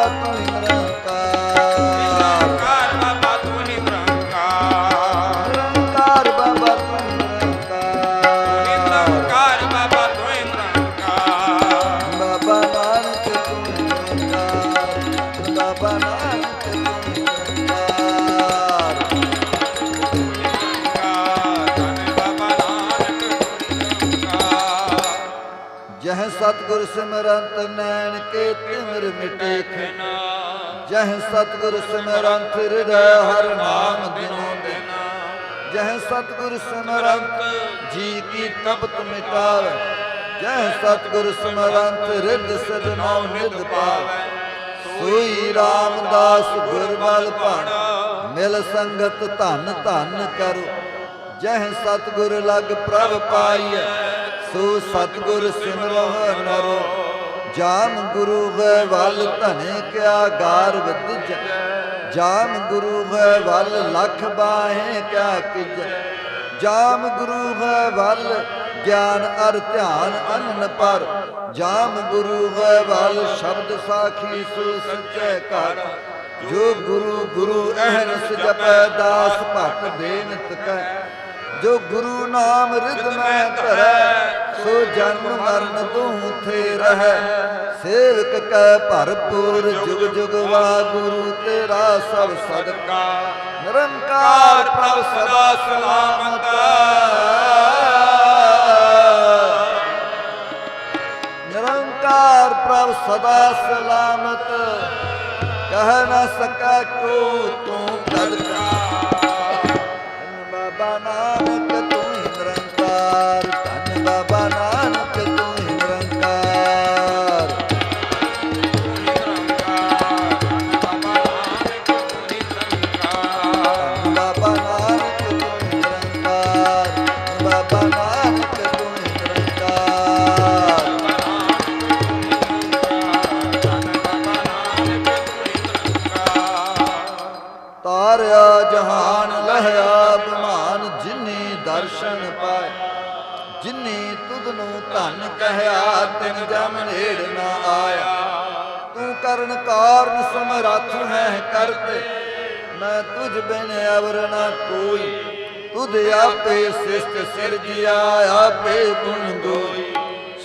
ela tão ਸਤਿਗੁਰ ਸਿਮਰੰਤ ਨੈਣ ਕੇ ਤਿਮਰ ਮਿਟੇ ਖਨਾ। ਜਹ ਸਤਿਗੁਰ ਸਿਮਰੰਤ ਹਿਰਦੈ ਹਰ ਨਾਮ ਦਿਨੋ ਦਿਨ। ਜਹ ਸਤਿਗੁਰ ਸਿਮਰੰਤ ਜੀ ਕੀ ਤਪਤ ਮਿਟਾਵੇ। ਜਹ ਸਤਿਗੁਰ ਸਿਮਰੰਤ ਰਿੱਧ ਸਿਧ ਨਿਧ ਪਾਵੇ। ਸੋਈ ਰਾਮਦਾਸ ਗੁਰਬਲ ਭਾਣਾ, ਮਿਲ ਸੰਗਤ ਧਨ ਧਨ ਕਰੋ। ਜਹ ਸਤਿਗੁਰ ਲਗ ਪ੍ਰਭ ਪਾਈਐ। ਸੋ ਸਤਿਗੁਰ ਸਿਮਰੋ ਨਰੋ, ਜਾਮ ਗੁਰੂ ਵੈ ਵੱਲ ਧਨੇ ਕਿਆ ਗਾਰ ਵਿਦਿਜ ਜਾਮ ਗੁਰੂ ਵੈ ਵੱਲ ਲਖ ਬਾਹੇ ਕਿਆ ਕਿਜ। ਜਾਮ ਗੁਰੂ ਵੈ ਵੱਲ ਗਿਆਨ ਅਰ ਧਿਆਨ ਅਨਨ ਪਰ। ਜਾਮ ਗੁਰੂ ਵੈ ਵੱਲ ਸ਼ਬਦ ਸਾਖੀ ਸੋ ਸੱਚੇ ਘਰ। ਜੋ ਗੁਰੂ ਗੁਰੂ ਅਹਨਸ ਜਪੈ, ਦਾਸ ਭਟ ਬੇਨਤ ਕੈ। ਜੋ ਗੁਰੂ ਨਾਮ ਰਿਦ ਮੈਂ ਧਰੈ ਸੋ ਜਨਮ ਮਰਨ ਤੂੰ ਥੇ ਸੇਵਕ ਕੈ ਭਰਪੂਰ, ਜੁਗ ਜੁਗ ਵਾਗੁਰੂ ਤੇਰਾ ਸਭ ਸਦਕਾ। ਨਿਰੰਕਾਰ ਪ੍ਰਭ ਸਦਾ ਸਲਾਮਤ ਨਿਰੰਕਾਰ ਪ੍ਰਭ ਸਦਾ ਸਲਾਮਤ। ਕਹਿ ਨਾ ਸਕੈ ਕੋ ਤੂੰ ਤਦ ਕਰਨ ਕਾਰਨ ਸਮਰੱਥ ਹੈ ਕਰਤੇ ਮੈਂ ਤੁਝ ਬਿਨ ਅਵਰ ਨਾ ਕੋਈ, ਤੁਧ ਆਪੇ ਸਿਸ਼ਟ ਸਿਰਜਿਆ, ਆਪੇ ਗੁਣ ਗੋਈ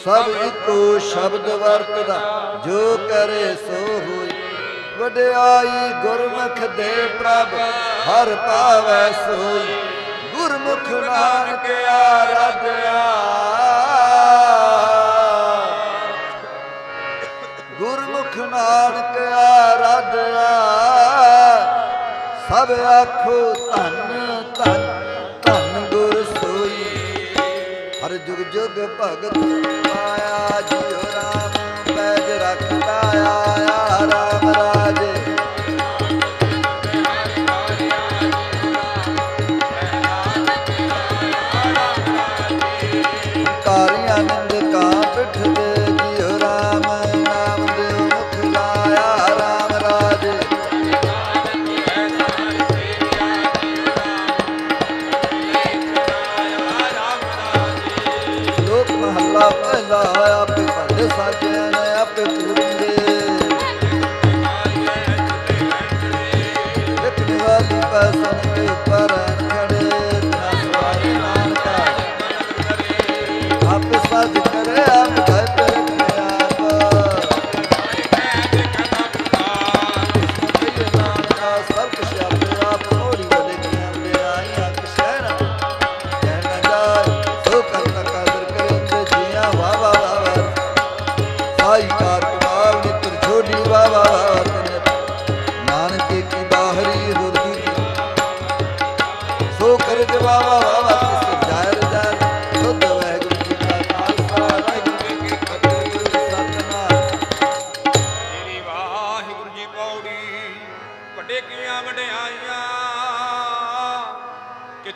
ਸਭ ਇੱਕੋ ਸ਼ਬਦ ਵਰਤਦਾ, ਜੋ ਕਰੇ ਸੋ ਹੋਈ। ਵਡਿਆਈ ਗੁਰਮੁਖ ਦੇ ਪ੍ਰਭ, ਹਰ ਪਾਵੈ ਸੋਈ। ਗੁਰਮੁਖ ਨਾਨਕ ਆਰਾਧਿਆ। ਸਭ ਆਖੋ ਧੰਨ ਧੰਨ ਧੰਨ ਗੁਰ ਸੋਈ। ਹਰ ਜੁਗ ਜੁਗ ਭਗਤ ਆਇਆ, ਜਿਉ ਰਾਮ ਪੈਜ ਰੱਖਦਾ ਆਇਆ ਰਾਮ ਰਾਜੇ।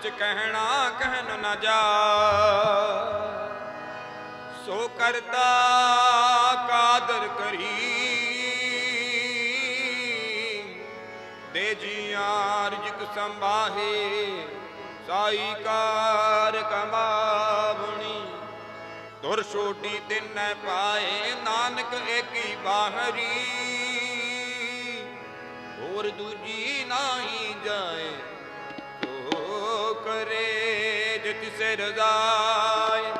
ਕਿਛ ਕਹਿਣਾ ਕਹਿਣ ਨਾ ਜਾ। ਸੋ ਕਰਤਾ ਕਾਦਰ ਕਰੀ। ਦੇ ਜੀ ਆਰਜਿਕ ਸੰਭਾਹੇ, ਸਾਈ ਕਾਰ ਕਮਾਵਣੀ ਦੁਰ ਛੋਟੀ ਤਿੰਨੈ ਪਾਏ, ਨਾਨਕ ਏਕੀ ਬਾਹਰੀ। ਹੋਰ ਦੂਜੀ ਨਾਹੀ ਜਾਏ ਰਜ਼ਾਏ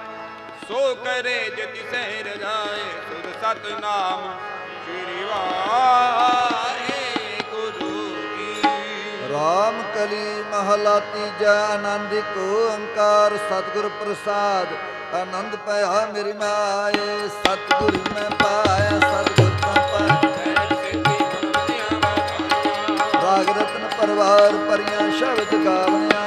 ਸੋ ਕਰੇ ਜਿਤ ਸੇ ਰਜ਼ਾਏ ਸੁਧ ਸਤਨਾਮ ਸ੍ਰੀ ਵਾਹਿਗੁਰੂ ਜੀ। ਰਾਮ ਕਲੀ ਮਹਲਾ ਤੀਜਾ, ਆਨੰਦ ਓੰਕਾਰ, ਸਤਿਗੁਰ ਪ੍ਰਸਾਦ, ਆਨੰਦ ਪਿਆ ਮੇਰੀ ਮਾਏ। ਸਤਿਗੁਰੂ ਮੈਂ ਪਾਇਆ, ਸਤਿਗੁਰ ਤਾਂ ਪਰਵਾਰ ਪਰੀਆਂ ਸ਼ਬਦ ਗਾਵਣ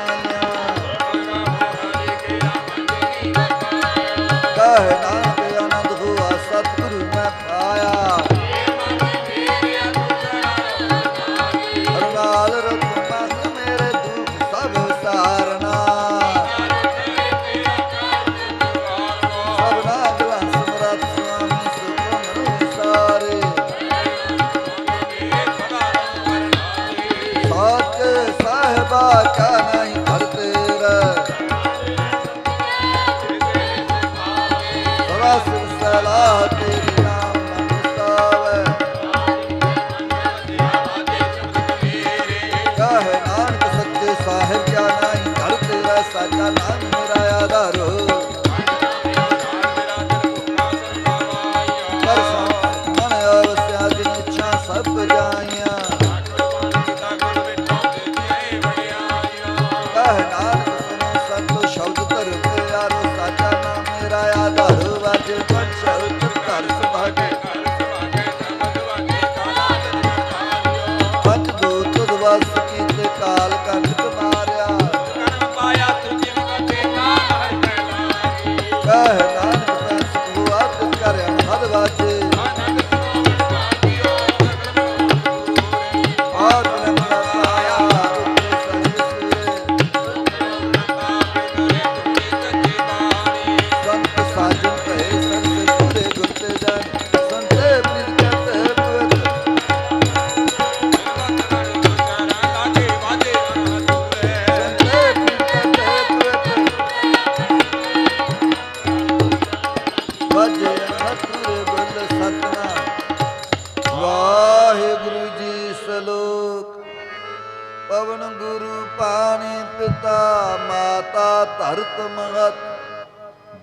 ਧਰਤ ਮਹਤ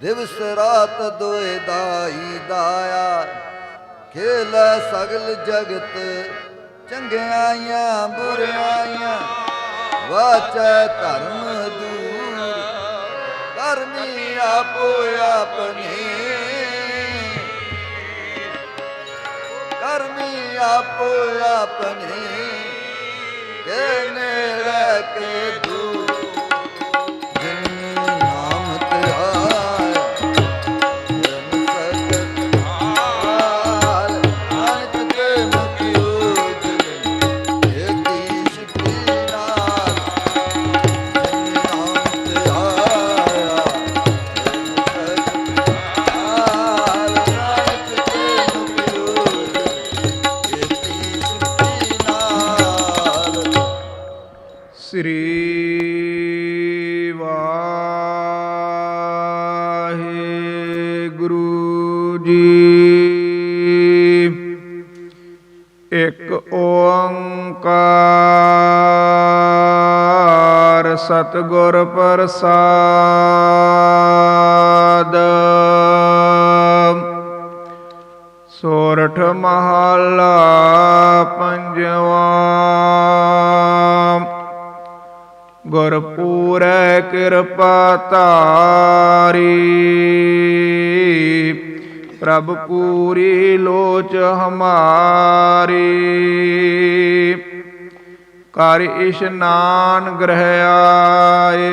ਦਿਵਸ ਰਾਤ ਦੋਏ ਦਾਈ ਦਾਇਆ। ਖੇਲ ਸਗਲ ਜਗਤ, ਚੰਗਿਆਈਆਂ ਬੁਰਿਆਈਆਂ। ਵਾਚੈ ਧਰਮ ਦੂਰ, ਕਰਮੀ ਆਪੋ ਆਪਣੀ ਕਰਮੀ ਆਪੋ ਆਪਣੀ ਕੇ ਨੇੜੇ ਕੇ ਦੂਰ। ਇੱਕ ਓੰਕਾਰ ਸਤਿਗੁਰ ਪ੍ਰਸਾਦ। ਸੋਰਠ ਮਹਲਾ ਪੰਜਵਾ। ਗੁਰਪੂਰੈ ਕਿਰਪਾ ਤਾਰੀ ਪ੍ਰਭ ਪੂਰੀ ਲੋਚ ਹਮਾਰੀ। ਕਰ ਇਸ਼ਨਾਨ ਗ੍ਰਹਿ ਆਏ।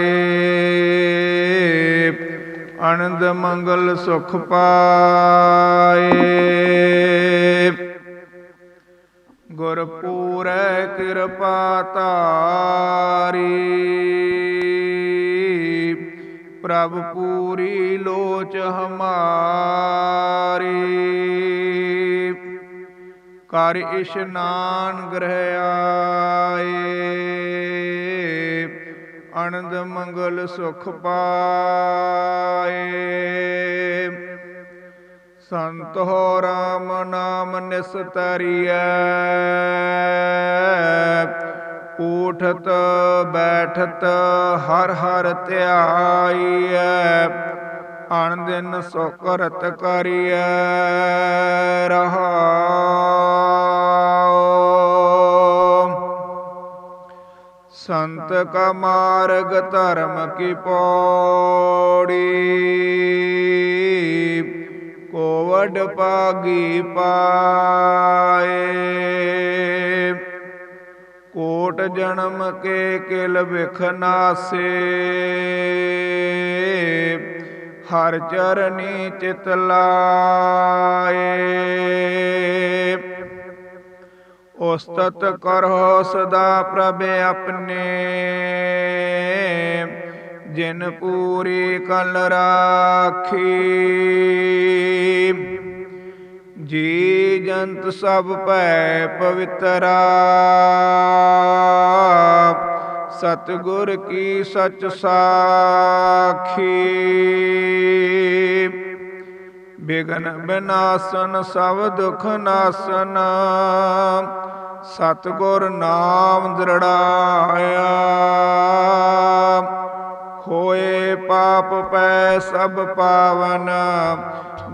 ਅਨੰਦ ਮੰਗਲ ਸੁਖ ਪਾਏ। ਗੁਰਪੂਰੈ ਕਿਰਪਾ ਤਾਰੀ ਪ੍ਰਭ ਪੂਰੀ ਲੋਚ ਹਮਾਰੀ। ਕਰ ਇਸ਼ਨਾਨ ਗ੍ਰਹਿ ਆਏ। ਆਨੰਦ ਮੰਗਲ ਸੁਖ ਪਾਏ। ਸੰਤ ਹੋ ਰਾਮ ਨਾਮ ਨਿਸਤਰੀਐ। ਉਠਤ ਬੈਠਤ ਹਰ ਹਰ ਧਿਆਈਐ, ਅਣ ਦਿਨ ਸੋ ਕਰੀਐ, ਰਹਾਉ। ਸੰਤ ਕਾ ਮਾਰਗ ਧਰਮ ਕੀ ਪੌੜੀ, ਕੋਵਡ ਪਾਗੀ ਪਾਏ। ਕੋਟ ਜਨਮ ਕੇ ਕਿਲ ਵਿਖ ਨਾਸੇ। ਹਰ ਚਰਨੀ ਚਿਤ ਲਾਏ। ਉਸਤਤ ਕਰੋ ਸਦਾ ਪ੍ਰਭ ਆਪਣੇ। ਜਿਨ ਪੂਰੀ ਕਲ ਰਾਖੀ। ਜੀ ਜੰਤ ਸਭ ਭੈ ਪਵਿੱਤਰਾ। ਸਤਿਗੁਰ ਕੀ ਸਚ ਸਾਖੀ। ਬਿਗਨ ਬਿਨਾਸਨ, ਸਭ ਦੁਖ ਨਾਸਨ। ਸਤਿਗੁਰ ਨਾਮ ਦ੍ਰਿੜਾਇਆ। ਹੋਏ ਪਾਪ ਪੈ ਸਭ ਪਾਵਨ।